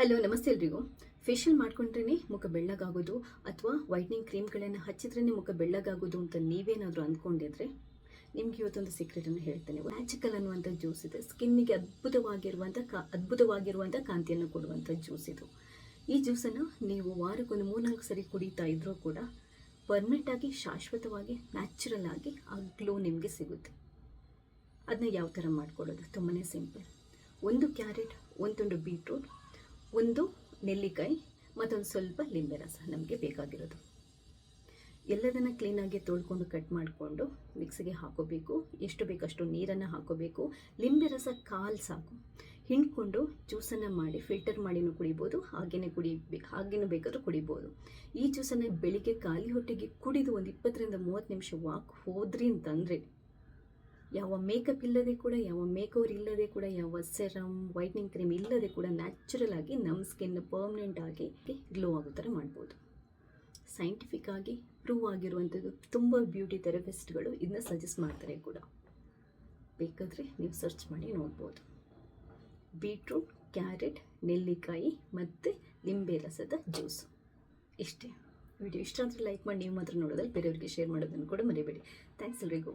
Hello ನಮಸ್ತೆ ಎಲ್ರಿಗೂ. Facial ಮಾಡ್ಕೊಂಡ್ರೇ ಮುಖ ಬೆಳ್ಳಗಾಗೋದು ಅಥವಾ ವೈಟ್ನಿಂಗ್ ಕ್ರೀಮ್ಗಳನ್ನು ಹಚ್ಚಿದ್ರೇ ಮುಖ ಬೆಳ್ಳಗಾಗೋದು ಅಂತ ನೀವೇನಾದರೂ ಅಂದ್ಕೊಂಡಿದ್ರೆ ನಿಮ್ಗೆ ಇವತ್ತೊಂದು ಸೀಕ್ರೆಟನ್ನು ಹೇಳ್ತೇನೆ. ಮ್ಯಾಜಿಕಲ್ ಅನ್ನುವಂಥ ಜ್ಯೂಸ್ ಇದೆ. ಸ್ಕಿನ್ನಿಗೆ ಅದ್ಭುತವಾಗಿರುವಂಥ ಕಾ, ಅದ್ಭುತವಾಗಿರುವಂಥ ಕಾಂತಿಯನ್ನು ಕೊಡುವಂಥ ಜ್ಯೂಸ್ ಇದು. ಈ ಜ್ಯೂಸನ್ನು ನೀವು ವಾರಕ್ಕೊಂದು ಮೂರ್ನಾಲ್ಕು ಸರಿ ಕುಡಿತಾ ಇದ್ರೂ ಕೂಡ ಪರ್ಮನೆಂಟಾಗಿ ಶಾಶ್ವತವಾಗಿ ನ್ಯಾಚುರಲ್ ಆಗಿ ಆ ಗ್ಲೋ ನಿಮಗೆ ಸಿಗುತ್ತೆ. ಅದನ್ನ ಯಾವ ಥರ ಮಾಡ್ಕೊಳ್ಳೋದು? ತುಂಬಾ ಸಿಂಪಲ್ ಒಂದು ಕ್ಯಾರೆಟ್ ಒಂದು ತುಂಡು ಬೀಟ್ರೂಟ್ ಒಂದು ನೆಲ್ಲಿಕಾಯಿ, ಮತ್ತೊಂದು ಸ್ವಲ್ಪ ಲಿಂಬೆ ರಸ ನಮಗೆ ಬೇಕಾಗಿರೋದು. ಎಲ್ಲದನ್ನು ಕ್ಲೀನಾಗಿ ತೊಳ್ಕೊಂಡು ಕಟ್ ಮಾಡಿಕೊಂಡು ಮಿಕ್ಸಿಗೆ ಹಾಕೋಬೇಕು. ಎಷ್ಟು ಬೇಕಷ್ಟು ನೀರನ್ನು ಹಾಕೋಬೇಕು. ಲಿಂಬೆ ರಸ ಕಾಲು ಸಾಕು. ಹಿಂಡ್ಕೊಂಡು ಜ್ಯೂಸನ್ನು ಮಾಡಿ ಫಿಲ್ಟರ್ ಮಾಡಿನೂ ಕುಡಿಬೋದು, ಹಾಗೇನೆ ಕುಡಿ, ಹಾಗೇನೂ ಬೇಕಾದರೂ ಕುಡಿಬೋದು. ಈ ಜ್ಯೂಸನ್ನು ಬೆಳಿಗ್ಗೆ ಖಾಲಿ ಹೊಟ್ಟೆಗೆ ಕುಡಿದು ಒಂದು ಇಪ್ಪತ್ತರಿಂದ ಮೂವತ್ತು ನಿಮಿಷ ವಾಕ್ ಹೋದ್ರಿ ಅಂತಂದರೆ ಯಾವ ಮೇಕಪ್ ಇಲ್ಲದೆ ಕೂಡ, ಯಾವ ಮೇಕವರ್ ಇಲ್ಲದೆ ಕೂಡ, ಯಾವ ಸೆರಮ್ ವೈಟ್ನಿಂಗ್ ಕ್ರೀಮ್ ಇಲ್ಲದೆ ಕೂಡ ನ್ಯಾಚುರಲ್ ಆಗಿ ನಮ್ಮ ಸ್ಕಿನ್ ಪರ್ಮನೆಂಟ್ ಆಗಿ ಗ್ಲೋ ಆಗೋ ಥರ ಮಾಡ್ಬೋದು. ಸೈಂಟಿಫಿಕ್ ಆಗಿ ಪ್ರೂವ್ ಆಗಿರುವಂಥದ್ದು ತುಂಬ ಬ್ಯೂಟಿ ಥೆರಪಿಸ್ಟ್ಗಳು ಇದನ್ನ ಸಜೆಸ್ಟ್ ಮಾಡ್ತಾರೆ ಕೂಡ. ಬೇಕಾದರೆ ನೀವು ಸರ್ಚ್ ಮಾಡಿ ನೋಡ್ಬೋದು. ಬೀಟ್ರೂಟ್ ಕ್ಯಾರೆಟ್ ನೆಲ್ಲಿಕಾಯಿ ಮತ್ತು ಲಿಂಬೆ ರಸದ ಜ್ಯೂಸು ಇಷ್ಟೇ. ವಿಡಿಯೋ ಇಷ್ಟ ಆದರೆ ಲೈಕ್ ಮಾಡಿ, ನೀವು ಮಾತ್ರ ನೋಡೋದಲ್ಲಿ, ಬೇರೆಯವ್ರಿಗೆ ಶೇರ್ ಮಾಡೋದನ್ನು ಕೂಡ ಮರಿಬೇಡಿ. ಥ್ಯಾಂಕ್ಸ್ ಎಲ್ರಿಗೂ.